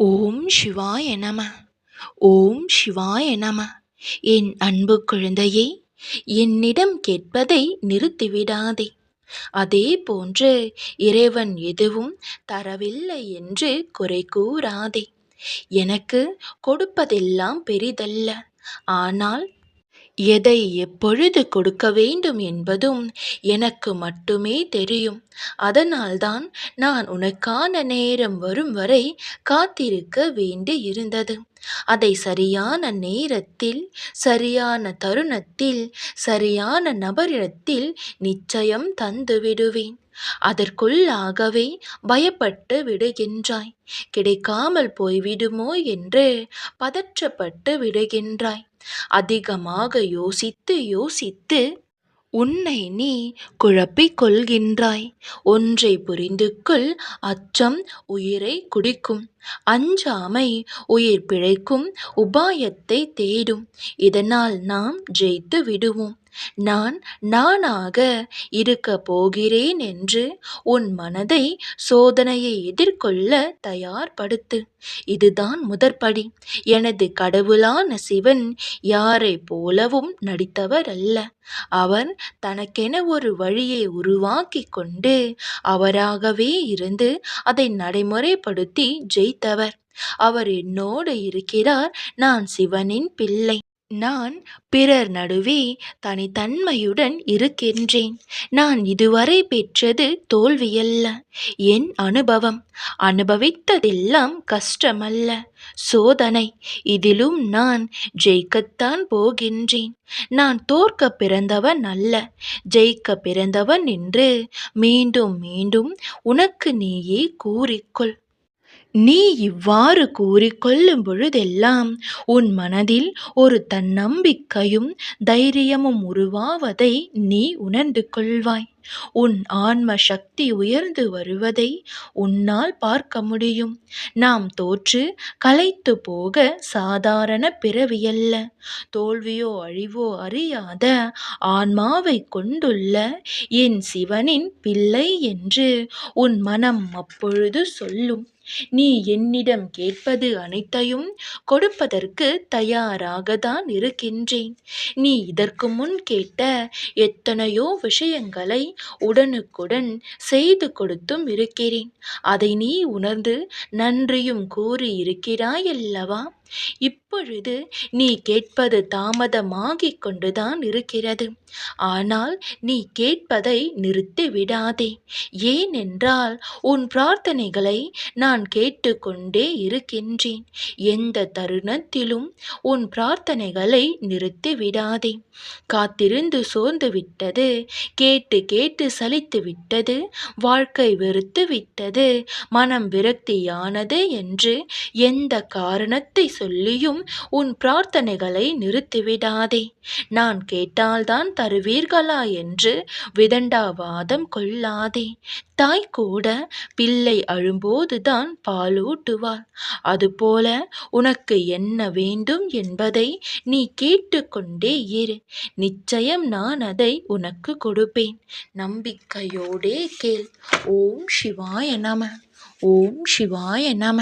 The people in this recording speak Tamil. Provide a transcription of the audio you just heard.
ஓம் சிவாய நம. ஓம் சிவாய நம. என் அன்பு குழந்தையே என்னிடம் கேட்பதை நிறுத்திவிடாதே. அதே போன்று இறைவன் எதுவும் தரவில்லை என்று குறை கூறாதே. எனக்கு கொடுப்பதெல்லாம் பெரிதல்ல. ஆனால் எதை எப்பொழுது கொடுக்க வேண்டும் என்பதும் எனக்கு மட்டுமே தெரியும். அதனால்தான் நான் உனக்கான நேரம் வரும் வரை காத்திருக்க வேண்டி இருந்தது அதை சரியான நேரத்தில் சரியான தருணத்தில் சரியான நபரிடத்தில் நிச்சயம் தந்து விடுவேன். அதற்குள்ளாகவே பயப்பட்டு விடுகின்றாய் கிடைக்காமல் போய்விடுமோ என்று பதற்றப்பட்டு விடுகின்றாய் அதிகமாக யோசித்து யோசித்து உன்னை நீ குழப்பிக் கொள்கின்றாய். ஒன்றை புரிந்துக்குள் அச்சம் உயிரை குடிக்கும். அஞ்சாமை உயிர் பிழைக்கும் உபாயத்தை தேடும். இதனால் நாம் ஜெயித்து விடுவோம். நான் நானாக இருக்க போகிறேன் என்று உன் மனதை சோதனையை எதிர்கொள்ள தயார்படுத்து. இதுதான் முதற்படி. எனது கடவுளான சிவன் யாரை போலவும் நடித்தவர் அல்ல அவர் தனக்கென ஒரு வழியை உருவாக்கி கொண்டு அவராகவே இருந்து அதை நடைமுறைப்படுத்தி ஜெயித்தவர் அவர் என்னோடு இருக்கிறார் நான் சிவனின் பிள்ளை. நான் பிறர் நடுவே தனித்தன்மையுடன் இருக்கின்றேன். நான் இதுவரை பெற்றது தோல்வியல்ல. என் அனுபவம் அனுபவித்ததெல்லாம் கஷ்டமல்ல. சோதனை இதிலும் நான் ஜெயிக்கத்தான் போகின்றேன். நான் தோற்க பிறந்தவன் அல்ல. ஜெயிக்க பிறந்தவன் என்று மீண்டும் மீண்டும் உனக்கு நீயே கூறிக்கொள். நீ இவ்வாறு கூறிக்கொள்ளும் பொழுதெல்லாம் உன் மனதில் ஒரு தன்னம்பிக்கையும் தைரியமும் உருவாவதை நீ உணர்ந்து கொள்வாய். உன் ஆன்ம சக்தி உயர்ந்து வருவதை உன்னால் பார்க்க முடியும். நாம் தோற்று கலைத்து போக சாதாரண பிறவியல்ல தோல்வியோ அழிவோ அறியாத ஆன்மாவை கொண்டுள்ள என் சிவனின் பிள்ளை என்று உன் மனம் அப்பொழுது சொல்லும். நீ என்னிடம் கேட்பது அனைத்தையும் கொடுப்பதற்கு தயாராகத்தான் இருக்கின்றேன். நீ இதற்கு முன் கேட்ட எத்தனையோ விஷயங்களை உடனுக்குடன் செய்து கொடுத்தும் இருக்கிறேன். அதை நீ உணர்ந்து நன்றியும் கூறி இருக்கிறாயல்லவா? இப்பொழுது நீ கேட்பது தாமதமாகிக் கொண்டுதான் இருக்கிறது. ஆனால் நீ கேட்பதை நிறுத்தி விடாதே. ஏனென்றால் உன் பிரார்த்தனைகளை நான் கேட்டுக்கொண்டே இருக்கின்றேன். எந்த தருணத்திலும் உன் பிரார்த்தனைகளை நிறுத்தி விடாதே. காத்திருந்து சோர்ந்து விட்டது கேட்டு கேட்டு சலித்து விட்டது வாழ்க்கை வெறுத்து விட்டது மனம் விரக்தியானது என்று எந்த காரணத்தை சொல்லியும் உன் பிரார்த்தனைகளை நிறுத்திவிடாதே. நான் கேட்டால்தான் தருவீர்களா என்று விதண்டாவாதம் கொள்ளாதே. தாய் கூட பிள்ளை அழும்போதுதான் பாலூட்டுவாள். அதுபோல உனக்கு என்ன வேண்டும் என்பதை நீ கேட்டுக்கொண்டே இரு. நிச்சயம் நான் அதை உனக்கு கொடுப்பேன். நம்பிக்கையோடே கேள். ஓம் சிவாய நம. ஓம் சிவாய நம.